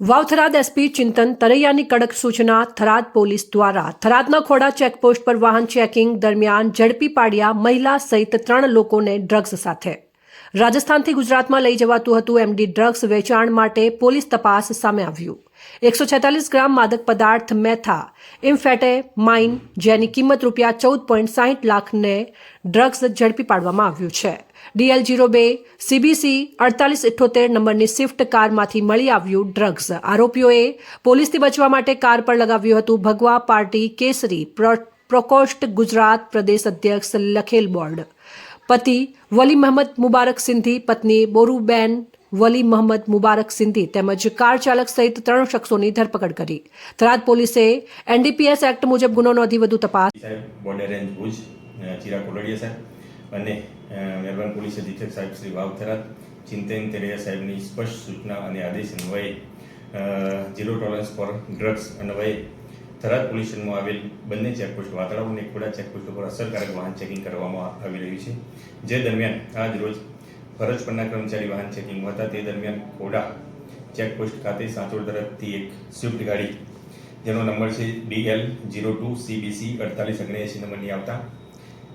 Vav Tharad SP ચિંતન તરૈયાની કડક સૂચના Tharad police દ્વારા. થરાદના ખોડા ચેકપોસ્ટ પર વાહન ચેકિંગ દરમિયાન ઝડપી પાડ્યા મહિલા સહિત ત્રણ લોકોને ડ્રગ્સ સાથે. રાજસ્થાનથી ગુજરાતમાં લઈ જવાતું હતું એમડી ડ્રગ્સ વેચાણ માટે પોલીસ તપાસ સામે આવ્યું. એકસો છેતાલીસ ગ્રામ માદક પદાર્થ મેથા ઇમ્ફેટે માઇન, જેની કિંમત રૂપિયા ચૌદ પોઈન્ટ સાહીઠ લાખને ડ્રગ્સ ઝડપી પાડવામાં આવ્યું છે. ડીએલ જીરો બે, સીબીસી, અડતાલીસ ઇઠ્ઠોતેર નંબરની સ્વિફ્ટ કારમાંથી મળી આવ્યું ડ્રગ્સ. આરોપીઓએ પોલીસથી બચવા માટે કાર પર લગાવ્યું હતું ભગવા પાર્ટી કેસરી, પ્રો- પ્રકોષ્ઠ ગુજરાત પ્રદેશ અધ્યક્ષ લખેલ બોર્ડ. પતિ વલી મહમદ મુબારક સિંધી, પત્ની બોરુબેન વલી મહંમદ મુબારક સિંધી તેમજ કાર ચાલક સહિત ત્રણ શખ્સોની ધરપકડ કરી. થરાદ પોલીસે એનડીપીએસ એક્ટ મુજબ ગુનો નોંધી વધુ તપાસ સાહેબ, બોર્ડર રેન્જ ભુજ ચિરા કોલડિયા સાહેબ અને મહેરબાન પોલીસ અધિક્ષક સાહેબ શ્રી વાવ થરાદ, ચિંતન તેરિયા સાહેબની સ્પષ્ટ સૂચના અને આદેશ અન્વયે ઝીરો ટોલરન્સ ફોર ડ્રગ્સ અન્વયે થરાદ પોલીસ સ્ટેશનમાં આવેલ બંને ચેકપોસ્ટ વાતળાવ અને ખોડા ચેકપોસ્ટ ઉપર અસરકારક વાહન ચેકિંગ કરવામાં આવી રહ્યું છે. જે દરમિયાન આજ રોજ ફરજ પરના કર્મચારી વાહન ચેકિંગ હતા તે દરમિયાન ખોડા ચેકપોસ્ટ ખાતે સાંચોડ તરફથી એક સ્વિફ્ટ ગાડી, જેનો નંબર છે ડીએલ જીરો ટુ સીબીસી અડતાલીસ ઓગણએંસી નંબરની આવતા,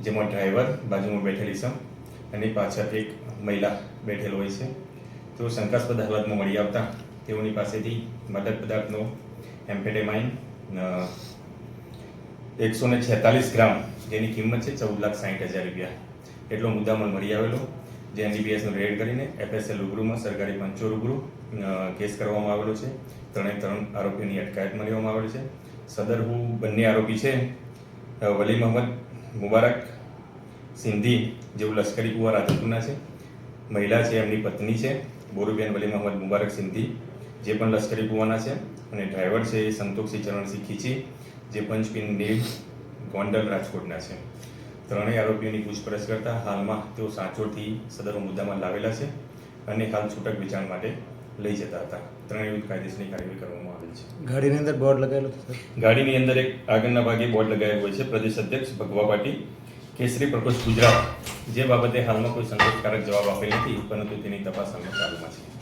જેમાં ડ્રાઈવર બાજુમાં બેઠેલી છે અને પાછળ એક મહિલા બેઠેલ હોય છે. તેઓ શંકાસ્પદ હાલતમાં મળી આવતા. તેઓની પાસેથી માદક પદાર્થનો એમ્ફેટેમાઇન એકસો ને છેતાલીસ ગ્રામ, જેની કિંમત છે ચૌદ લાખ સાઠ હજાર રૂપિયા. એટલો મુદ્દામાલ મળી આવેલો. જે એનડીપીએસનો રેડ કરીને એફએસએલ રૂબરૂમાં સરકારી પંચો રૂબરૂ કેસ કરવામાં આવેલો છે. ત્રણે ત્રણ આરોપીની અટકાયતમાં લેવામાં આવેલ છે. સદર હું બંને આરોપી છે. વલી મોહમ્મદ મુબારક, સિંધી જેઓ લશ્કરી કુવા રાજપુરના છે. મહિલા છે, એમની પત્ની છે. બોરુબેન વલી મોહમ્મદ મુબારક સિંધી જે પણ લશ્કરી કુવાના છે. અને ડ્રાઈવર છે એ સંતોષસિંહ ચરણસિંહ ખીચી જે પંચપિન નીલ ગોંડલ રાજકોટના છે. ત્રણેય આરોપીઓની પૂછપરછ કરતા હાલમાં તેઓ સાંચોરથી સદરો મુદ્દામાં લાવેલા છે અને હાલ છૂટક વેચાણ માટે લઈ જતા હતા. ત્રણેય કાયદેસરની કાર્યવાહી કરવામાં આવેલ છે. ગાડીની અંદર બોર્ડ લગાવેલું ગાડીની અંદર એક આગળના ભાગે બોર્ડ લગાવેલું હોય છે. પ્રદેશ અધ્યક્ષ ભગવા પાટી કેસરી પ્રકોશ ગુજરાત જે બાબતે હાલમાં કોઈ સંતોષકારક જવાબ આપેલ નથી પરંતુ તેની તપાસ હાલમાં ચાલુમાં છે.